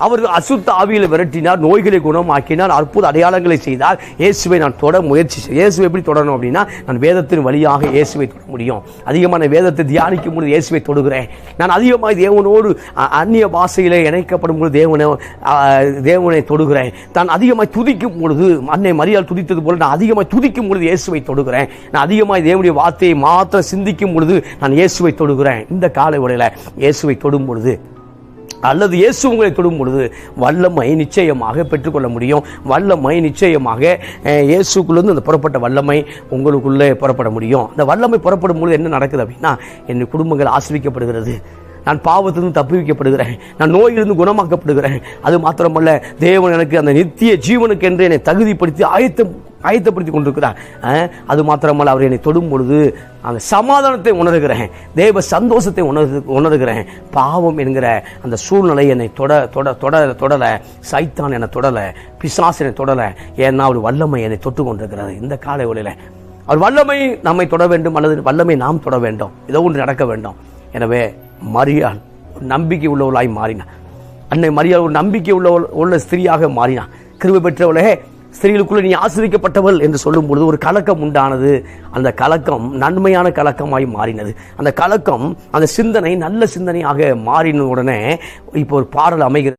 அவர் அசுத்த ஆவியில் விரட்டினார் நோய்களை குணமாக்கினார் அற்புத அடையாளங்களை செய்தார். இயேசுவை நான் தொட முயற்சி இயேசுவை எப்படி தொடரணும் அப்படின்னா நான் வேதத்தின் வழியாக இயேசுவை தொட முடியும். அதிகமான வேதத்தை தியானிக்கும் பொழுது இயேசுவை தொடுகிறேன். நான் அதிகமாக தேவனோடு அ- அந்நிய பாஷையிலே இணைக்கப்படும் பொழுது தேவனை தேவனை தொடுகிறேன். தான் அதிகமாக துதிக்கும் பொழுது அன்னை மரியால் துதித்தது போல நான் அதிகமாக துதிக்கும் பொழுது இயேசுவை தொடுகிறேன். நான் அதிகமாக தேவனுடைய வார்த்தையை மாத்திரம் சிந்திக்கும் பொழுது நான் இயேசுவை தொடுகிறேன். இந்த காலை உடையில இயேசுவை தொடும் பொழுது அல்லது இயேசு உங்களை தொடும் பொழுது வல்லமை நிச்சயமாக பெற்றுக்கொள்ள முடியும். வல்லமை நிச்சயமாக இயேசுக்குள்ளேருந்து அந்த புறப்பட்ட வல்லமை உங்களுக்குள்ளே புறப்பட முடியும். அந்த வல்லமை புறப்படும் பொழுது என்ன நடக்குது அப்படின்னா என் குடும்பங்கள் ஆசிரிக்கப்படுகிறது நான் பாவத்திலிருந்து தப்பி வைக்கப்படுகிறேன் நான் நோயிலிருந்து குணமாக்கப்படுகிறேன். அது மாத்திரமல்ல தேவன் எனக்கு அந்த நித்திய ஜீவனுக்கு என்று என்னை தகுதிப்படுத்தி ஆயத்தம் ஆயத்தப்படுத்தி கொண்டிருக்கிறார் அது மாத்திரமல்ல அவர் என்னை தொடும் பொழுது அந்த சமாதானத்தை உணர்கிறேன். தேவ சந்தோஷத்தை உணர்து உணர்கிறேன். பாவம் என்கிற அந்த சூழ்நிலை என்னை தொட தொட தொட தொடலை. சைத்தான் என்னை தொடலை. பிசாசனை தொடலை. ஏன்னா அவர் வல்லமை என்னை தொட்டு கொண்டிருக்கிறார் இந்த காலை ஒளியில் அவர் வல்லமை நம்மை தொட வேண்டும் அல்லது வல்லமை நாம் தொட வேண்டும். ஏதோ ஒன்று நடக்க வேண்டும். எனவே மரியாள் நம்பிக்கை உள்ளவளாய் மாறினார் அன்னை மரியாள் ஒரு நம்பிக்கை உள்ள உள்ள ஸ்திரீயாக மாறினார் கிருபை பெற்றவளே ஸ்திரீகளுக்குள்ள நீ ஆசிரிக்கப்பட்டவள் என்று சொல்லும் பொழுது ஒரு கலக்கம் உண்டானது. அந்த கலக்கம் நன்மையான கலக்கமாய் மாறினது. அந்த கலக்கம் அந்த சிந்தனை நல்ல சிந்தனையாக மாறின உடனே இப்போ ஒரு பாடல் அமைகிறது.